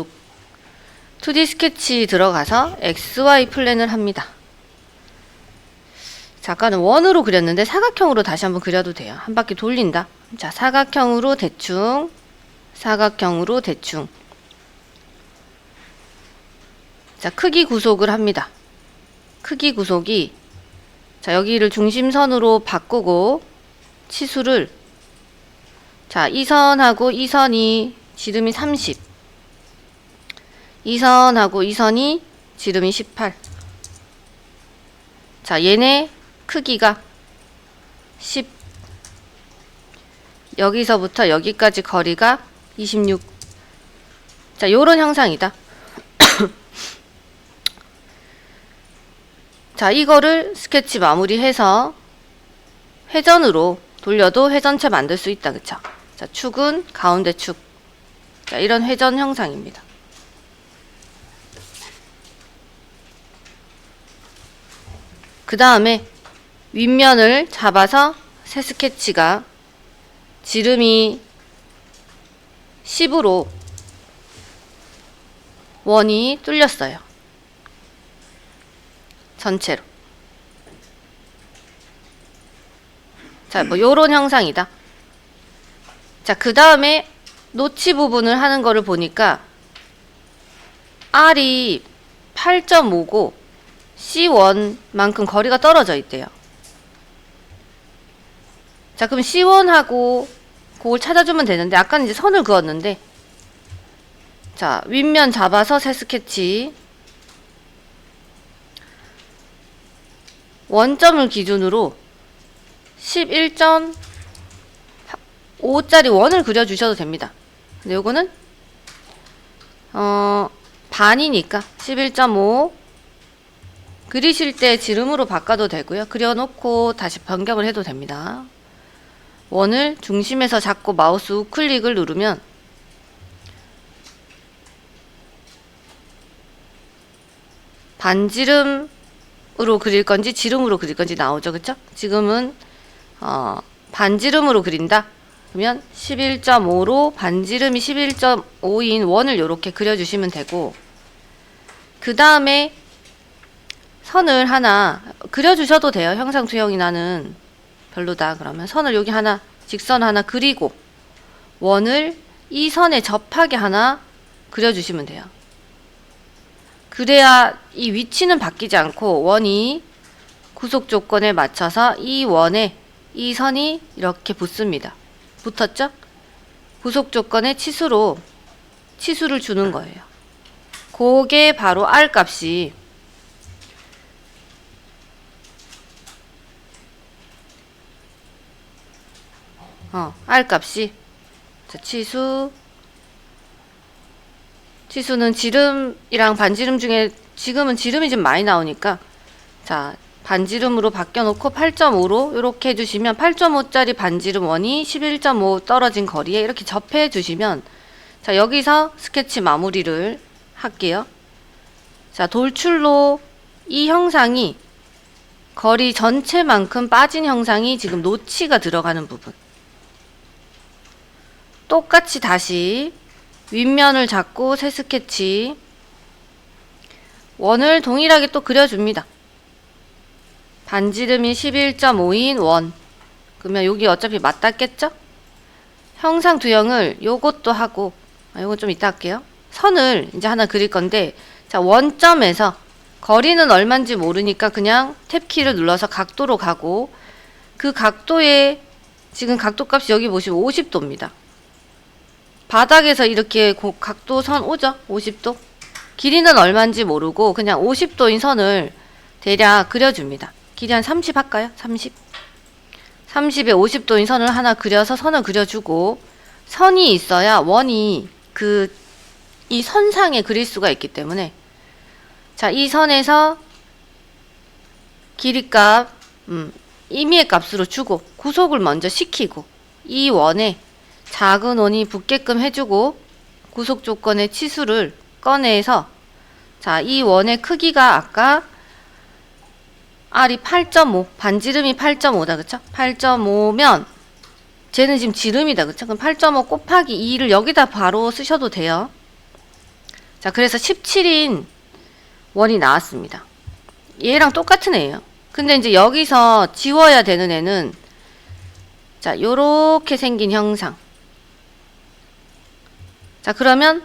저도 2D 스케치 들어가서 XY 플랜을 합니다. 자, 아까는 원으로 그렸는데 사각형으로 다시 한번 그려도 돼요. 한 바퀴 돌린다. 자, 사각형으로 대충, 사각형으로 대충. 자, 크기 구속을 합니다. 크기 구속이 자, 여기를 중심선으로 바꾸고 치수를 자, 이 선하고 이 선이 지름이 30. 이 선하고 이 선이 지름이 18. 자, 얘네 크기가 10. 여기서부터 여기까지 거리가 26. 자, 요런 형상이다. 자, 이거를 스케치 마무리해서 회전으로 돌려도 회전체 만들 수 있다. 그쵸? 자, 축은 가운데 축. 자, 이런 회전 형상입니다. 그 다음에 윗면을 잡아서 새 스케치가 지름이 10으로 원이 뚫렸어요. 전체로. 자, 뭐 요런 형상이다. 자, 그 다음에 노치 부분을 하는 거를 보니까 R이 8.5고 C1만큼 거리가 떨어져 있대요. 자, 그럼 C1하고 그걸 찾아주면 되는데 아까는 이제 선을 그었는데 자, 윗면 잡아서 새 스케치 원점을 기준으로 11.5짜리 원을 그려주셔도 됩니다. 근데 요거는 어 반이니까 11.5 그리실 때 지름으로 바꿔도 되고요. 그려놓고 다시 변경을 해도 됩니다. 원을 중심에서 잡고 마우스 우클릭을 누르면 반지름으로 그릴 건지 지름으로 그릴 건지 나오죠. 그쵸? 지금은 어, 반지름으로 그린다. 그러면 11.5로 반지름이 11.5인 원을 이렇게 그려주시면 되고 그 다음에 선을 하나 그려주셔도 돼요. 형상 투영이 나는 별로다. 그러면 선을 여기 하나 직선 하나 그리고 원을 이 선에 접하게 하나 그려주시면 돼요. 그래야 이 위치는 바뀌지 않고 원이 구속 조건에 맞춰서 이 원에 이 선이 이렇게 붙습니다. 붙었죠? 구속 조건의 치수로 치수를 주는 거예요. 그게 바로 R 값이 어, R 값이 자, 치수 치수는 지름이랑 반지름 중에 지금은 지름이 좀 많이 나오니까 자 반지름으로 바뀌어 놓고 8.5로 이렇게 해 주시면 8.5짜리 반지름 원이 11.5 떨어진 거리에 이렇게 접해 주시면 자 여기서 스케치 마무리를 할게요. 자 돌출로 이 형상이 거리 전체만큼 빠진 형상이 지금 노치가 들어가는 부분. 똑같이 다시 윗면을 잡고 새 스케치 원을 동일하게 또 그려줍니다. 반지름이 11.5인 원. 그러면 여기 어차피 맞닿겠죠? 형상 두형을 요것도 하고 아, 요건 좀 이따 할게요. 선을 이제 하나 그릴 건데 자 원점에서 거리는 얼마인지 모르니까 그냥 탭키를 눌러서 각도로 가고 그 각도에 지금 각도 값이 여기 보시면 50도입니다. 바닥에서 이렇게 고- 각도 선 오죠? 50도. 길이는 얼마인지 모르고 그냥 50도인 선을 대략 그려줍니다. 길이 한 30 할까요? 30. 30에 50도인 선을 하나 그려서 선을 그려주고 선이 있어야 원이 그 이 선상에 그릴 수가 있기 때문에 자, 이 선에서 길이 값 음, 임의의 값으로 주고 구속을 먼저 시키고 이 원에 작은 원이 붙게끔 해주고 구속 조건의 치수를 꺼내서 자, 이 원의 크기가 아까 R이 8.5, 반지름이 8.5다, 그쵸? 8.5면 쟤는 지금 지름이다, 그쵸? 그럼 8.5 곱하기 2를 여기다 바로 쓰셔도 돼요. 자, 그래서 17인 원이 나왔습니다. 얘랑 똑같은 애예요. 근데 이제 여기서 지워야 되는 애는 자, 요렇게 생긴 형상. 자, 그러면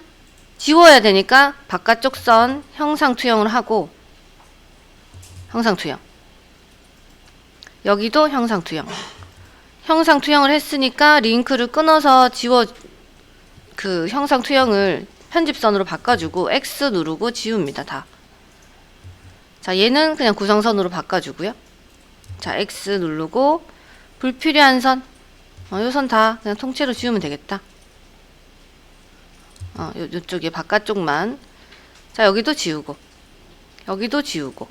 지워야 되니까 바깥쪽 선 형상 투영을 하고 형상 투영. 여기도 형상 투영. 형상 투영을 했으니까 링크를 끊어서 지워 그 형상 투영을 편집선으로 바꿔주고 X 누르고 지웁니다. 다. 자, 얘는 그냥 구성선으로 바꿔주고요. 자, X 누르고 불필요한 선. 어, 요선 다 그냥 통째로 지우면 되겠다. 어, 요, 요쪽에 바깥쪽만. 자, 여기도 지우고. 여기도 지우고.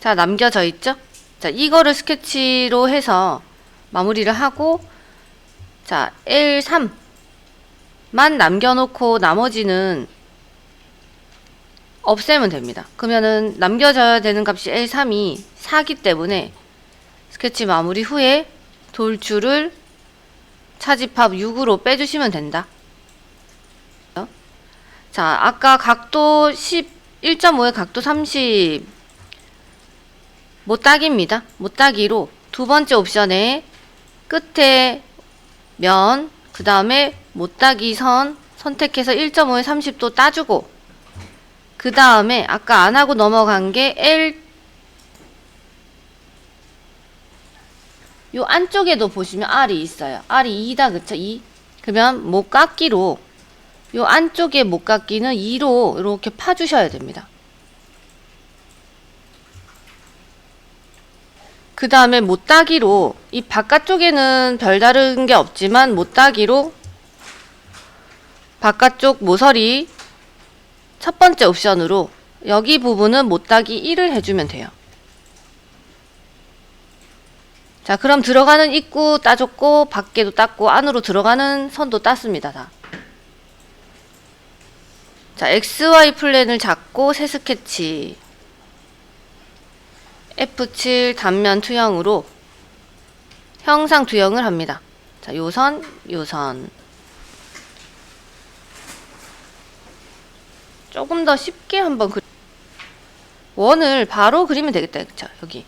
자, 남겨져 있죠? 자, 이거를 스케치로 해서 마무리를 하고, 자, L3만 남겨놓고 나머지는 없애면 됩니다. 그러면은 남겨져야 되는 값이 L3이 4기 때문에 스케치 마무리 후에 돌줄을 차집합 6으로 빼주시면 된다. 자, 아까 각도 11.5에 각도 30 못따기입니다. 못따기로 두 번째 옵션에 끝에 면, 그 다음에 못따기 선 선택해서 1.5에 30도 따주고 그 다음에 아까 안 하고 넘어간 게 L 요 안쪽에도 보시면 R이 있어요. R이 2다 그쵸? 2. 그러면 못 깎기로 요 안쪽에 못 깎기는 2로 이렇게 파주셔야 됩니다. 그 다음에 못따기로 이 바깥쪽에는 별다른 게 없지만 못따기로 바깥쪽 모서리 첫 번째 옵션으로 여기 부분은 못따기 1을 해주면 돼요. 자 그럼 들어가는 입구 따줬고 밖에도 땄고 안으로 들어가는 선도 땄습니다 다. 자 XY 플랜을 잡고 새 스케치 F7 단면 투영으로 형상 투영을 합니다. 자, 요선, 요선. 조금 더 쉽게 한번 그 원을 바로 그리면 되겠다. 그쵸? 여기.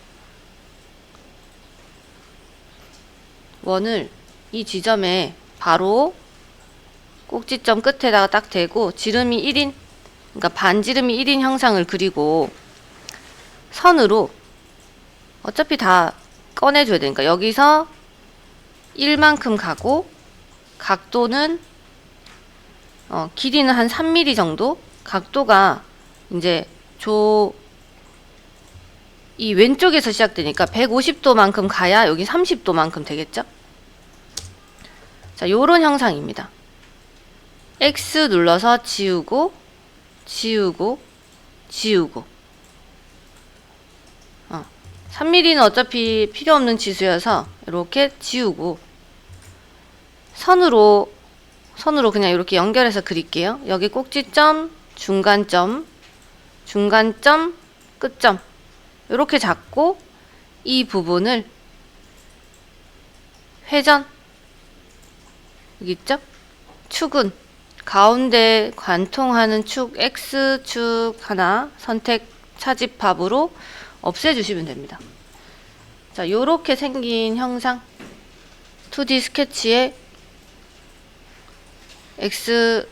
원을 이 지점에 바로 꼭지점 끝에다가 딱 대고 지름이 1인 그러니까 반지름이 1인 형상을 그리고 선으로 어차피 다 꺼내줘야 되니까 여기서 1만큼 가고 각도는 어, 길이는 한 3mm 정도 각도가 이제 조 이 왼쪽에서 시작되니까 150도만큼 가야 여기 30도만큼 되겠죠? 자, 요런 형상입니다. X 눌러서 지우고 지우고 지우고. 3mm는 어차피 필요 없는 지수여서 이렇게 지우고. 선으로 선으로 그냥 이렇게 연결해서 그릴게요. 여기 꼭지점, 중간점, 중간점, 끝점. 이렇게 잡고 이 부분을 회전. 여기 있죠? 축은 가운데 관통하는 축 X축 하나 선택 차집합으로 없애주시면 됩니다. 자, 요렇게 생긴 형상 2D 스케치에 X,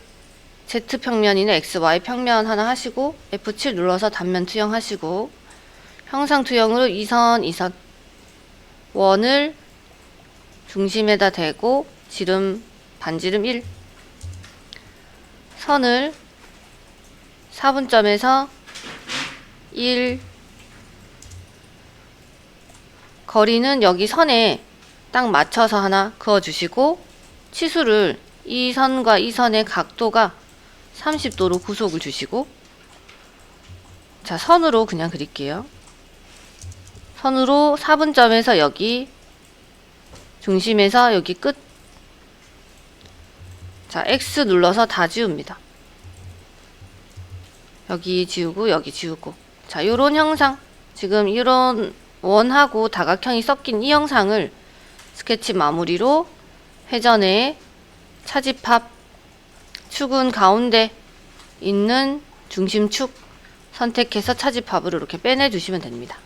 Z 평면이나 XY 평면 하나 하시고 F7 눌러서 단면 투영 하시고 형상 투영으로 2선, 2선 원을 중심에다 대고 지름, 반지름 1 선을 4분점에서 1 거리는 여기 선에 딱 맞춰서 하나 그어주시고 치수를 이 선과 이 선의 각도가 30도로 구속을 주시고 자 선으로 그냥 그릴게요. 선으로 4분점에서 여기 중심에서 여기 끝. 자 X 눌러서 다 지웁니다. 여기 지우고 여기 지우고 자 요런 형상 지금 이런 원하고 다각형이 섞인 이 형상을 스케치 마무리로 회전에 차집합 축은 가운데 있는 중심축 선택해서 차집합으로 이렇게 빼내 주시면 됩니다.